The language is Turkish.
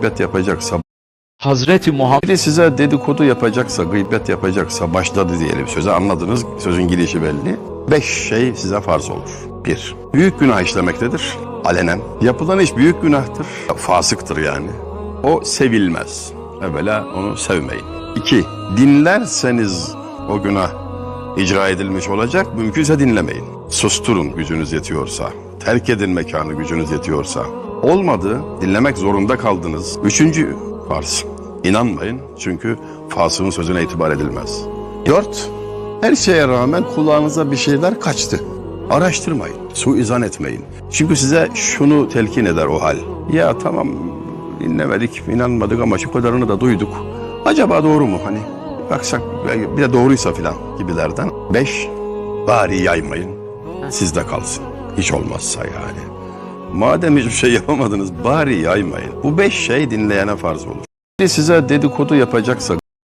gıybet yapacaksa, Hazreti Muhammed biri size dedikodu yapacaksa, gıybet yapacaksa başladı diyelim söze anladınız. Sözün girişi belli. Beş şey size farz olur. Bir, büyük günah işlemektedir. Alenen. Yapılan iş büyük günahtır. Fasıktır yani. O sevilmez. Evvela onu sevmeyin. İki, dinlerseniz o günah icra edilmiş olacak. Mümkünse dinlemeyin. Susturun gücünüz yetiyorsa. Terk edin mekanı gücünüz yetiyorsa. Olmadı, dinlemek zorunda kaldınız. Üçüncü farz. İnanmayın çünkü fasığın sözüne itibar edilmez. Dört, her şeye rağmen kulağınıza bir şeyler kaçtı. Araştırmayın, suizan etmeyin. Çünkü size şunu telkin eder o hal. Ya tamam dinlemedik, inanmadık ama şu kadarını da duyduk. Acaba doğru mu hani? Baksak bir de doğruysa filan gibilerden. Beş, bari yaymayın. Sizde kalsın. Hiç olmazsa yani. Madem hiçbir şey yapamadınız bari yaymayın. Bu beş şey dinleyene farz olur. Size dedikodu yapacaksa,